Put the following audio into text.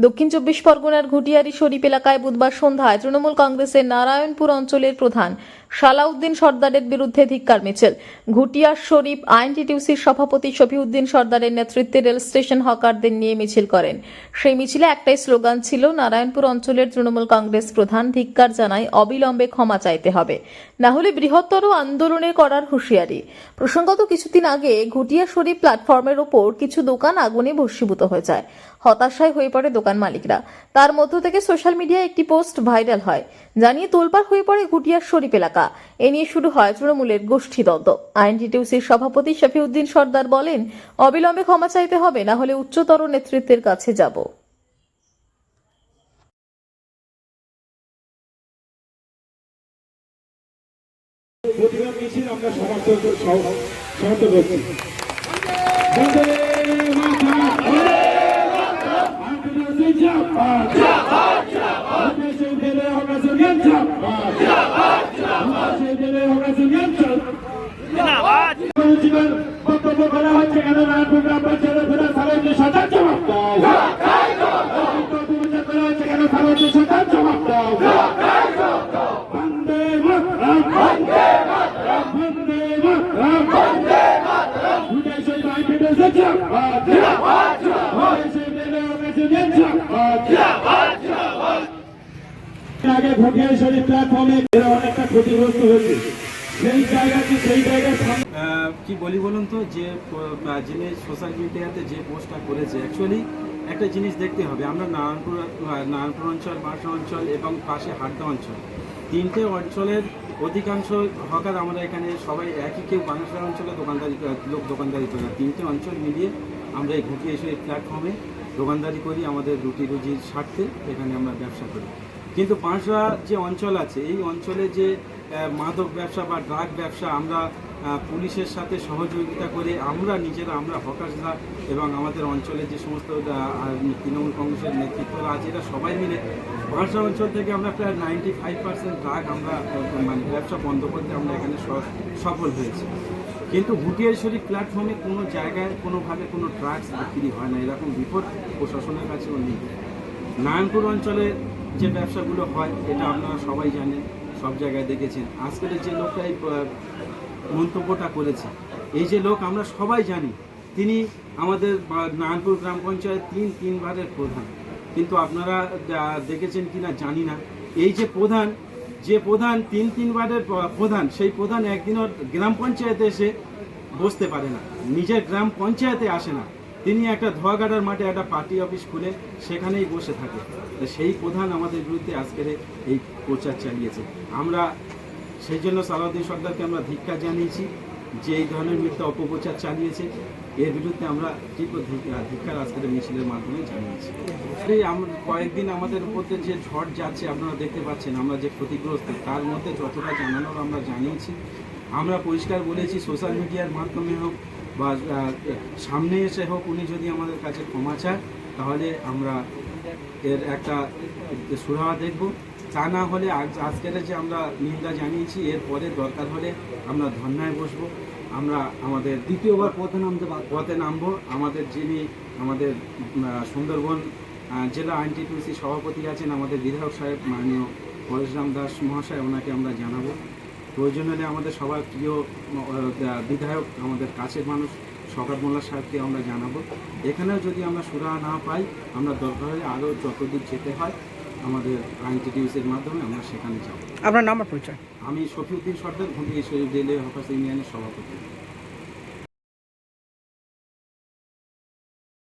দক্ষিণ চব্বিশ পরগনার ঘুটিয়ারি শরীফ এলাকায় বুধবার সন্ধ্যায় তৃণমূল কংগ্রেসের নারায়ণপুর অঞ্চলের প্রধান সালাউদ্দিন সর্দারের বিরুদ্ধে ধিক্কার মিছিল। ঘুটিয়ার শরীফ আইনটিটিউসির সভাপতি শফিউদ্দিন সর্দারের নেতৃত্বে রেল স্টেশন হকারদের নিয়ে মিছিল করেন। সেই মিছিলে একটাই স্লোগান ছিল, নারায়ণপুর অঞ্চলের তৃণমূল কংগ্রেস প্রধান ধিক্কার জানায়, অবিলম্বে ক্ষমা চাইতে হবে। না হলে বৃহত্তর আন্দোলনে করার হুঁশিয়ারি। প্রসঙ্গত কিছুদিন আগে ঘুটিয়া শরীফ প্ল্যাটফর্মের ওপর কিছু দোকান আগুনে ভস্মীভূত হয়ে যায়। হতাশায় হয়ে পড়ে দোকান মালিকরা। তার মধ্য থেকে সোশ্যাল মিডিয়ায় একটি পোস্ট ভাইরাল হয়। জানিয়ে তোলপাড় হয়ে পড়ে ঘুটিয়ার শরীফ এলাকা। এ নিয়ে শুরু হয় তৃণমূলের গোষ্ঠীদ্বন্দ্ব। আইনটিটিউসির সভাপতি শফিউদ্দিন সর্দার বলেন, অবিলম্বে ক্ষমা চাইতে হবে, না হলে উচ্চতর নেতৃত্বের কাছে যাব। প্রতিবাদ মিছিল আমরা সমর্থন সমর্থন করছি। আগে প্ল্যাটফর্মে অনেকটা ক্ষতিগ্রস্ত হয়েছে সেই জায়গাটি সেই জায়গায় কি বলি বলুন তো, যে যিনি সোশ্যাল মিডিয়াতে যে পোস্টটা করেছে অ্যাকচুয়ালি একটা জিনিস দেখতে হবে। আমরা নারায়ণপুর নারায়ণপুর অঞ্চল বাসা অঞ্চল এবং পাশে হাড্ডা অঞ্চল। তিনটে অঞ্চলের অধিকাংশ হকার আমরা এখানে সবাই একই, কেউ বাংলাদেশের অঞ্চলে, দোকানদারি লোক দোকানদারি করে তিনটে অঞ্চল মিলিয়ে আমরা এই ঘুঁটি এসে এই প্ল্যাটফর্মে দোকানদারি করি আমাদের রুটি রুজির স্বার্থে, এখানে আমরা ব্যবসা করি। কিন্তু পাঁচরা যে অঞ্চল আছে, এই অঞ্চলে যে মাদক ব্যবসা বা ড্রাগ ব্যবসা আমরা পুলিশের সাথে সহযোগিতা করে আমরা নিজেরা, আমরা হকার্সরা এবং আমাদের অঞ্চলে যে সমস্ত তৃণমূল কংগ্রেসের নেতৃত্বরা আছে, এরা সবাই মিলে পাঁচরা অঞ্চল থেকে আমরা প্রায় নাইনটি ফাইভ পার্সেন্ট ড্রাগ আমরা মানে ব্যবসা বন্ধ করতে আমরা এখানে সফল হয়েছি। কিন্তু হুটিয়ারশ্বরী প্ল্যাটফর্মে কোনো জায়গায় কোনোভাবে কোনো ড্রাগস বিক্রি হয় না, এরকম বিপদ প্রশাসনের কাছেও নেই। নারায়ণপুর অঞ্চলে যে ব্যবসাগুলো হয়, এটা আপনারা সবাই জানেন। সব জায়গায় দেখেছেন। আজকের যে লোকটা এই মন্তব্যটা করেছে, এই যে লোক আমরা সবাই জানি, তিনি আমাদের নারায়ণপুর গ্রাম পঞ্চায়েত তিন তিনবারের প্রধান। কিন্তু আপনারা দেখেছেন কি না জানি না। এই যে প্রধান যে প্রধান তিন তিনবারের প্রধান, সেই প্রধান একদিনও গ্রাম পঞ্চায়েতে এসে বসতে পারে না। নিজের গ্রাম পঞ্চায়েতে আসে না। তিনি একটা ধোয়াগাড়ার মাঠে একটা পার্টি অফিস খুলে সেখানেই বসে থাকে। তো সেই প্রধান আমাদের বিরুদ্ধে আজকের এই প্রচার চালিয়েছে। আমরা সেই জন্য সালাউদ্দিন সর্দারকে আমরা ধিক্ষা জানিয়েছি যে এই ধরনের মিথ্যা অপপ্রচার চালিয়েছে। এর বিরুদ্ধে আমরা তীব্র ধিক- ধিক্কার আজকের মিছিলের মাধ্যমে জানিয়েছি। আমরা কয়েকদিন আমাদের উপর দিয়ে যে ঝড় যাচ্ছে আপনারা দেখতে পাচ্ছেন, আমরা যে ক্ষতিগ্রস্ত, তার মধ্যে যতটা জানানোর আমরা জানিয়েছি। আমরা পরিষ্কার বলেছি, সোশ্যাল মিডিয়ার মাধ্যমে হোক বা সামনে এসে হোক, উনি যদি আমাদের কাছে ক্ষমা চায়, তাহলে আমরা এর একটা সুরাহা দেখব। তা না হলে আজ, আজকের যে আমরা নিন্দা জানিয়েছি এরপরে দরকার হলে আমরা ধর্নায় বসবো। আমরা আমাদের দ্বিতীয়বার পথে নামতে পথে নামবো। আমাদের যিনি আমাদের সুন্দরবন জেলা আইনটিটিউসি সভাপতি আছেন, আমাদের বিধায়ক সাহেব, মাননীয় পরেশরাম দাস মহাশয়, ওনাকে আমরা জানাব। প্রয়োজন হলে আমাদের সবার প্রিয় বিধায়ক আমাদের কাছের মানুষ শকাত মোল্লা সাহেবকে আমরা জানাব। এখানেও যদি আমরা সুরা না পাই আমরা দরকার হলে আরও যতদূর যেতে হয় আমাদের আইনটিউসের মাধ্যমে আমরা সেখানে যাব। আপনার নাম পরিচয়? আমি শফিউদ্দিন সর্দার ভূমি শরীফ জেলে হফাস ইউনিয়নের সভাপতি।